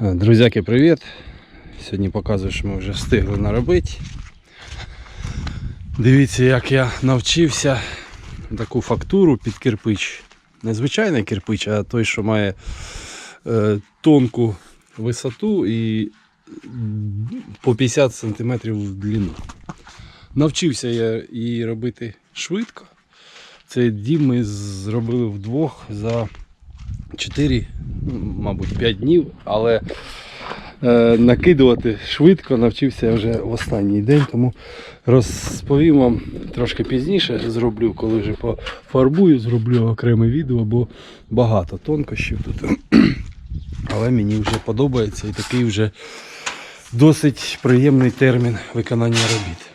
Е, Друзяки, привіт! Сьогодні показую, що ми вже встигли наробити. Дивіться, як я навчився таку фактуру під кирпич. Не звичайний кирпич, а той, що має е, тонку висоту і по 50 см в длину. Навчився я її робити швидко. Цей дім ми зробили вдвох за 4, ну, мабуть, 5 днів, але е, накидувати швидко навчився я вже в останній день, тому розповім вам трошки пізніше. Зроблю, коли вже пофарбую, зроблю окреме відео, бо багато тонкощів тут. Але мені вже подобається і такий вже досить приємний термін виконання робіт.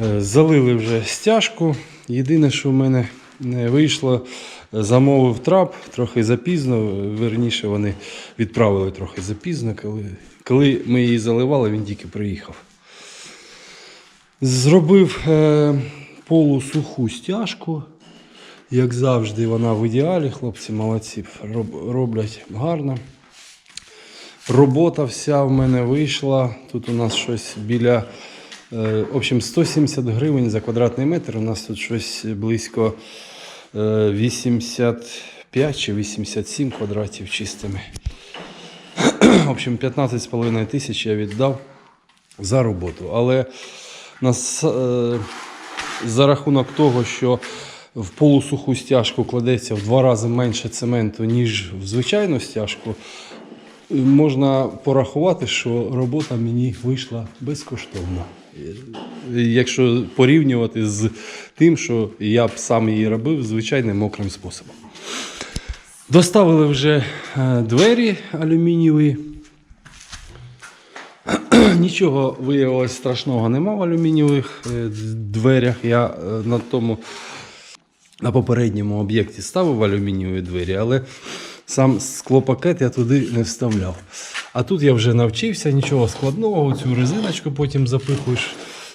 Е, Залили вже стяжку. Єдине, що в мене не вийшло, замовив трап трохи запізно. Верніше вони відправили трохи запізно. Коли, коли ми її заливали, він тільки приїхав. Зробив е, полусуху стяжку. Як завжди, вона в ідеалі, хлопці молодці, роб- роблять гарно. Робота вся в мене вийшла. Тут у нас щось біля е, в общем, 170 гривень за квадратний метр. У нас тут щось близько 85 чи 87 квадратів чистими. В общем, 15,5 тисяч я віддав за роботу. Але нас, е, за рахунок того, що в полусуху стяжку кладеться в два рази менше цементу, ніж в звичайну стяжку, можна порахувати, що робота мені вийшла безкоштовно. Якщо порівнювати з тим, що я б сам її робив звичайним мокрим способом. Доставили вже е, двері алюмінієві. Нічого виявилось страшного нема в алюмінієвих е, дверях. Я е, на тому на попередньому об'єкті ставив алюмінієві двері, але сам склопакет я туди не вставляв. А тут я вже навчився, нічого складного, цю резиночку потім запихуєш.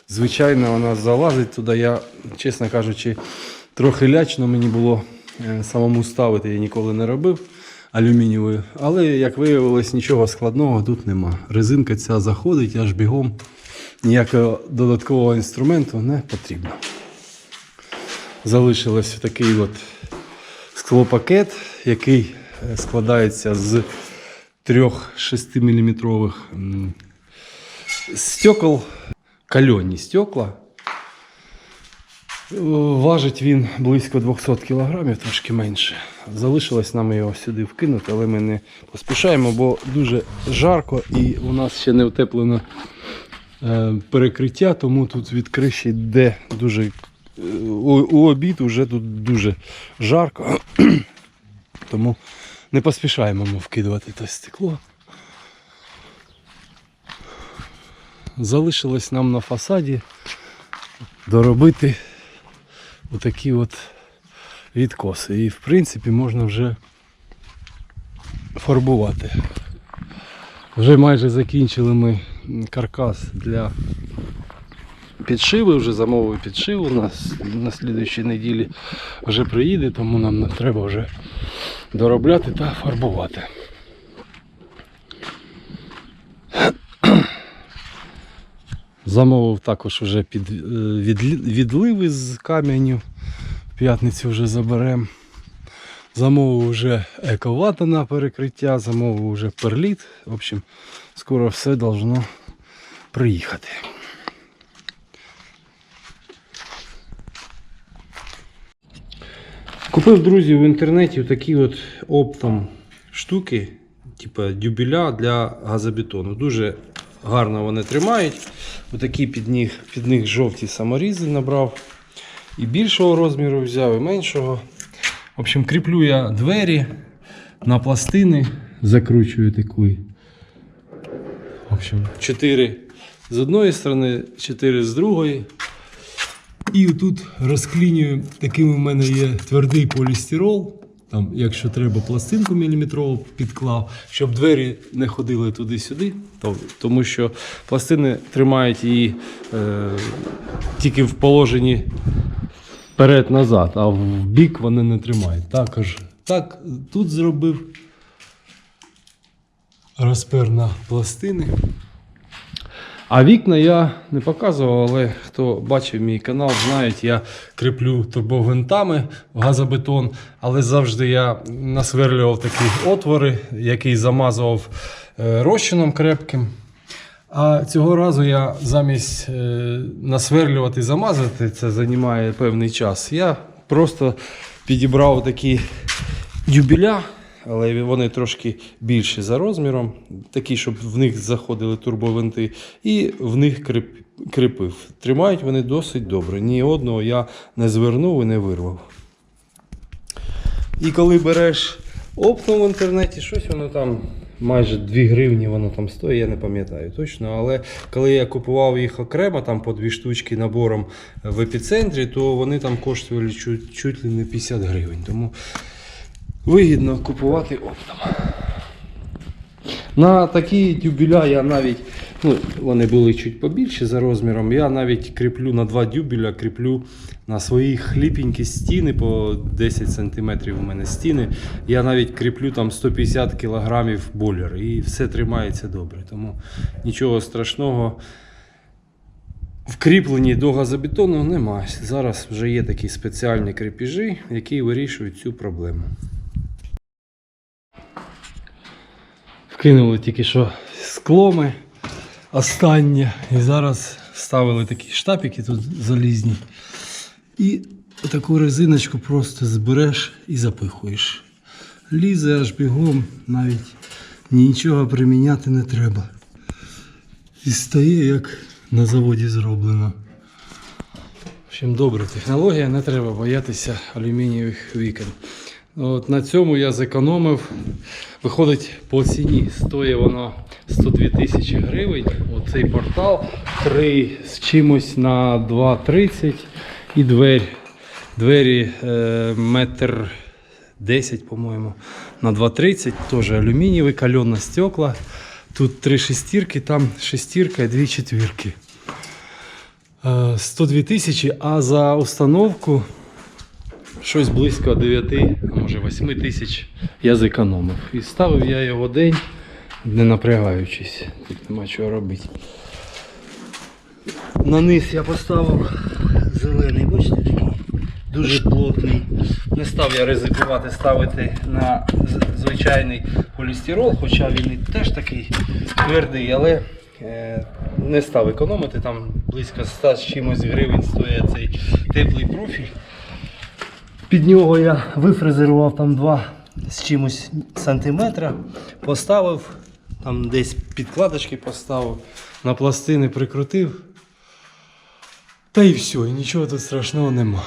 Звичайно, вона залазить туди. Я, чесно кажучи, трохи лячно мені було е, самому ставити, я ніколи не робив алюмінієвою. Але, як виявилось, нічого складного тут нема. Резинка ця заходить аж бігом. Ніякого додаткового інструменту не потрібно. Залишилось такий от склопакет, який е, складається з трьох 6 мм стекол, кальонні стекла. Е, Важить він близько 200 кг, трошки менше. Залишилось нам його сюди вкинути, але ми не поспішаємо, бо дуже жарко і у нас ще не утеплено е, перекриття, тому тут від криші йде дуже е, у, обід вже тут дуже жарко. Тому не поспішаємо ми вкидувати те стекло. Залишилось нам на фасаді доробити отакі от відкоси. І в принципі можна вже фарбувати. Вже майже закінчили ми каркас для підшиви, вже замовив підшив у нас на слідуючій неділі вже приїде, тому нам треба вже доробляти та фарбувати. Замовив також вже під, е, відливи з каменю. В п'ятницю вже заберемо. Замовив вже ековата на перекриття, замовив вже перліт. В общем, скоро все должно приїхати. Купив, друзі, в інтернеті такі от оптом штуки, типу дюбеля для газобетону. Дуже гарно вони тримають. Отакі під них, під них жовті саморізи набрав. І більшого розміру взяв, і меншого. В общем, кріплю я двері на пластини, закручую таку. В общем, 4 з одної сторони, 4 з другої. І тут розклінюю, таким у мене є твердий полістирол. Там, якщо треба, пластинку міліметрову підклав, щоб двері не ходили туди-сюди, то- тому що пластини тримають її е, тільки в положенні вперед-назад, а в бік вони не тримають. Також так тут зробив. розпер на пластини. А вікна я не показував, але хто бачив мій канал, знають, я кріплю турбовинтами в газобетон, але завжди я насверлював такі отвори, які замазував е, розчином крепким. А цього разу я замість е, насверлювати замазати, це займає певний час. Я просто підібрав такі дюбеля, але вони трошки більші за розміром, такі, щоб в них заходили турбовинти, і в них кріп, кріпив. Тримають вони досить добре. Ні одного я не звернув і не вирвав. І коли береш оптом в інтернеті, щось воно там майже 2 гривні воно там стоїть, я не пам'ятаю точно. Але коли я купував їх окремо, там по дві штучки набором в епіцентрі, то вони там коштували чуть, чуть ли не 50 гривень. Тому вигідно купувати оптом. На такі дюбеля я навіть, ну, вони були чуть побільші за розміром. Я навіть кріплю на два дюбеля, кріплю на свої хліпенькі стіни по 10 см у мене стіни. Я навіть кріплю там 150 кг бойлер і все тримається добре. Тому нічого страшного. В кріпленні до газобетону немає. Зараз вже є такі спеціальні крепежі, які вирішують цю проблему. Вкинули тільки що скломи останнє. І зараз вставили такі штапики тут залізні. І таку резиночку просто збереш і запихуєш. Лізе аж бігом, навіть нічого приміняти не треба. І стає як на заводі зроблено. В общем, добра технологія, не треба боятися алюмінієвих вікон. От на цьому я зекономив. Виходить по ціні. Стоїть воно 102 тисячі гривень. Оцей портал 3 з чимось на 2,30 і двері. Двері е, метр 10, по-моєму, на 2,30. Теж алюмінієвий, кальонна стекла. Тут три шестірки, там шестірка і дві четвірки. Е, 102 тисячі, а за установку щось близько 9, а може 8 тисяч я зекономив. І ставив я його день, не напрягаючись. Тут нема чого робити. На низ я поставив зелений, бачите, такий дуже плотний. Не став я ризикувати ставити на звичайний полістирол, хоча він і теж такий твердий, але е, не став економити. Там близько 100 з чимось гривень стоїть цей теплий профіль. Під нього я вифрезерував там 2 з чимось сантиметра, поставив, там десь підкладочки поставив, на пластини прикрутив. Та і все, і нічого тут страшного нема.